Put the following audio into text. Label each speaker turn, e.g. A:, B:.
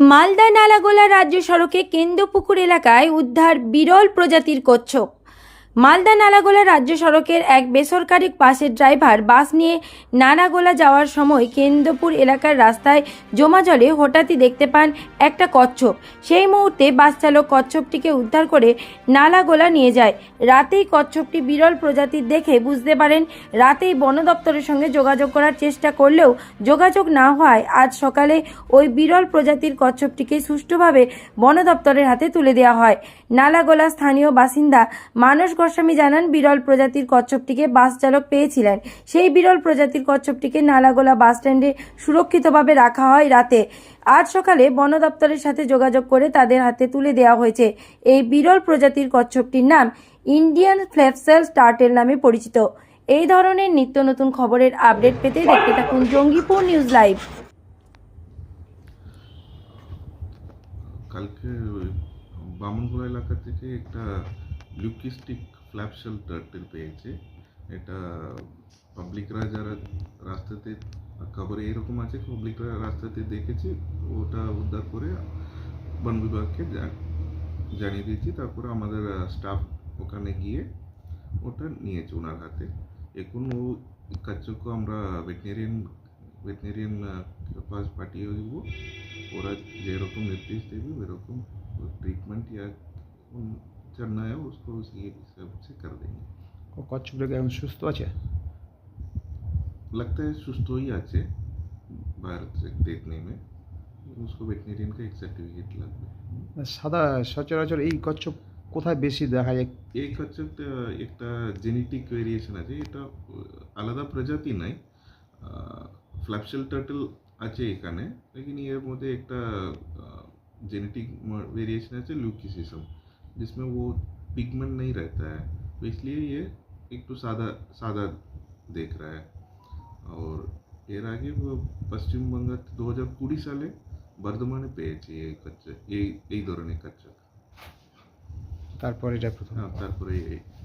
A: মালদা নালাগোলা রাজ্য সড়কে কেন্দ্রপুকুর এলাকায় উদ্ধার বিরল প্রজাতির কচ্ছপ। মালদা নালাগোলা রাজ্য সড়কের এক বেসরকারি বাসের ড্রাইভার বাস নিয়ে নালাগোলা যাওয়ার সময় কেন্দ্রপুর এলাকার রাস্তায় জমা জলে হঠাৎই দেখতে পান একটা কচ্ছপ। সেই মুহূর্তে বাস চালক কচ্ছপটিকে উদ্ধার করে নালাগোলা নিয়ে যায়। রাতেই কচ্ছপটি বিরল প্রজাতির দেখে বুঝতে পারেন, রাতেই বন দপ্তরের সঙ্গে যোগাযোগ করার চেষ্টা করলেও যোগাযোগ না হওয়ায় আজ সকালে ওই বিরল প্রজাতির কচ্ছপটিকে সুষ্ঠুভাবে বন দপ্তরের হাতে তুলে দেওয়া হয়। নালাগোলা স্থানীয় বাসিন্দা মানস গোস্বামী জানান, বিরল প্রজাতির কচ্ছপটিকে বাস চালক পেয়েছিলেন। সেই বিরল প্রজাতির কচ্ছপটিকে নালাগোলা বাস স্ট্যান্ডে সুরক্ষিতভাবে রাখা হয় রাতে। আজ সকালে বন দপ্তরের সাথে যোগাযোগ করে তাদের হাতে তুলে দেওয়া হয়েছে। এই বিরল প্রজাতির কচ্ছপটির নাম ইন্ডিয়ান ফ্ল্যাপসেল টার্টেল নামে পরিচিত। এই ধরনের নিত্য নতুন খবরের আপডেট পেতে দেখতে থাকুন জঙ্গিপুর নিউজ লাইভ।
B: কালকে, বামনগোলা এলাকা থেকে একটা লিউকিস্টিক ফ্ল্যাপশেল টার্টেল পেয়েছে। এটা পাবলিকরা যারা রাস্তাতে খবরে এরকম আছে পাবলিকরা রাস্তাতে দেখেছে, ওটা উদ্ধার করে বন বিভাগকে জানিয়ে দিয়েছি। তারপরে আমাদের স্টাফ ওখানে গিয়ে ওটা নিয়েছে ওনার হাতে। এখন ও কাচ্চকও আমরা ভেটেরিয়ান ভেটেরিয়ান পাশ পাঠিয়ে দেবো। ওরা যেরকম নির্দেশ দেবে, ওরকম ট্রিটমেন্ট ইয়া चढ़ना है उसको उसी हिसाब से कर देंगे लगता है सुस्त हो ही भारत से देखने में उसको वेटनेरियन का एक सर्टिफिकेट लगता
C: সাদা সচরাচর এই কচ্ছপ কোথায় বেশি দেখা যায়
B: একটা জেনেটিক ভেরিয়েশন আছে এটা আলাদা প্রজাতি নাই ফ্ল্যাপশেল টার্টল আছে এখানে এর মধ্যে একটা জেনেটিক ভেরিয়েশন আছে লুকিসিসম जिसमें वो पिगमेंट नहीं रहता है तो इसलिए ये एक तो सादा सादा देख रहा है और এর আগে ও পশ্চিমবঙ্গ দু হাজার কুড়ি সালে বর্ধমানে পেয়েছে এই কচ্চা এই এই ধরনের কচ্চা
C: তারপর এটা প্রথম
B: হ্যাঁ তারপরে এই- এখানে